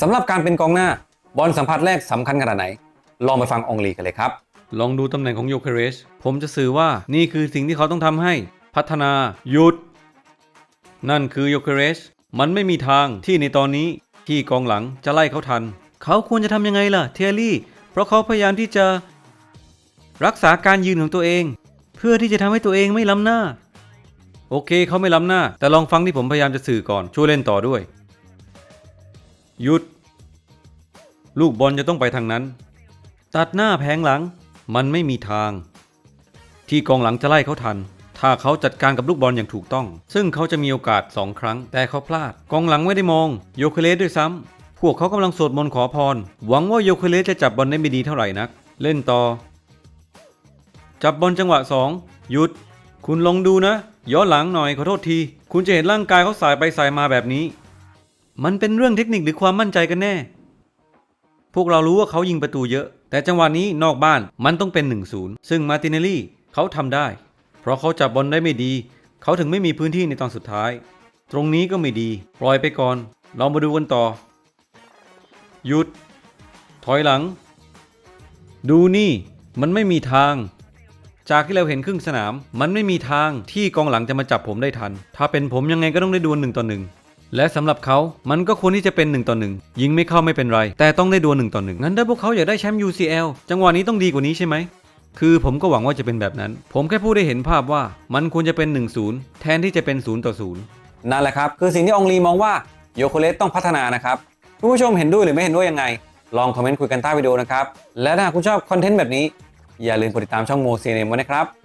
สำหรับการเป็นกองหน้าบอลสัมผัสแรกสำคัญขนาดไหน ลองไปฟังองลีกันเลยครับ ลองดูตำแหน่งของโยเคเรสผมจะสื่อว่านี่คือสิ่งที่เขาต้องทำให้พัฒนาหยุด นั่นคือโยเคเรสมันไม่มีทางที่ในตอนนี้ที่กองหลังจะไล่เขาทัน เขาควรจะทำยังไงล่ะเทยรี่ เพราะเขาพยายามที่จะรักษาการยืนของตัวเอง เพื่อที่จะทำให้ตัวเองไม่ล้ำหน้า โอเคเขาไม่ล้ำหน้า แต่ลองฟังที่ผมพยายามจะสื่อก่อนช่วยเล่นต่อด้วย หยุด ลูกบอลจะต้องไปทางนั้น ตัดหน้าแผงหลัง มันไม่มีทาง ที่กองหลังจะไล่เขาทัน ถ้าเขาจัดการกับลูกบอลอย่างถูกต้อง ซึ่งเขาจะมีโอกาสสองครั้ง แต่เขาพลาด กองหลังไม่ได้มอง โยเคเลสด้วยซ้ำ พวกเขากำลังสวดมนต์ขอพร หวังว่าโยเคเลสจะจับบอลได้ไม่ดีเท่าไหร่นัก เล่นต่อ จับบอลจังหวะสองหยุด คุณลองดูนะ ย้อนหลังหน่อยขอโทษที คุณจะเห็นร่างกายเขาสายไปสายมาแบบนี้ มันเป็นเรื่องเทคนิคหรือความมั่นใจกันแน่ พวกเรารู้ว่าเขายิงประตูเยอะ แต่จังหวะนี้นอกบ้านมันต้องเป็น 1-0 ซึ่งมาร์ติเนลลี่เขาทำได้ เพราะเขาจับบอลได้ไม่ดี เขาถึงไม่มีพื้นที่ในตอนสุดท้าย ตรงนี้ก็ไม่ดี ปล่อยไปก่อน เรามาดูกันต่อ หยุด ถอยหลัง ดูนี่ มันไม่มีทาง จากที่เราเห็นครึ่งสนาม มันไม่มีทางที่กองหลังจะมาจับผมได้ทัน ถ้าเป็นผมยังไงก็ต้องได้ดวลหนึ่งต่อหนึ่ง และสำหรับเขามันก็ควรที่จะเป็น1ต่อ1ยิงไม่เข้าไม่เป็นไร แต่ต้องได้ดวล1ต่อ1งั้นถ้าพวกเขาอยากได้แชมป์ UCL จังหวะนี้ต้องดีกว่านี้ใช่ไหมคือผมก็หวังว่าจะเป็นแบบนั้น ผมแค่พูดได้เห็นภาพว่ามันควรจะเป็น 1-0 แทนที่จะเป็น0ต่อ0นั่นแหละครับ คือสิ่งที่องลีมองว่าโยโคเลสต้องพัฒนานะครับคุณผู้ชมเห็นด้วยหรือไม่เห็นด้วยยังไง ลองคอมเมนต์คุยกันใต้วิดีโอนะครับ และถ้าคุณชอบคอนเทนต์แบบนี้ อย่าลืมกดติดตามช่องโมซีเนมไว้นะครับ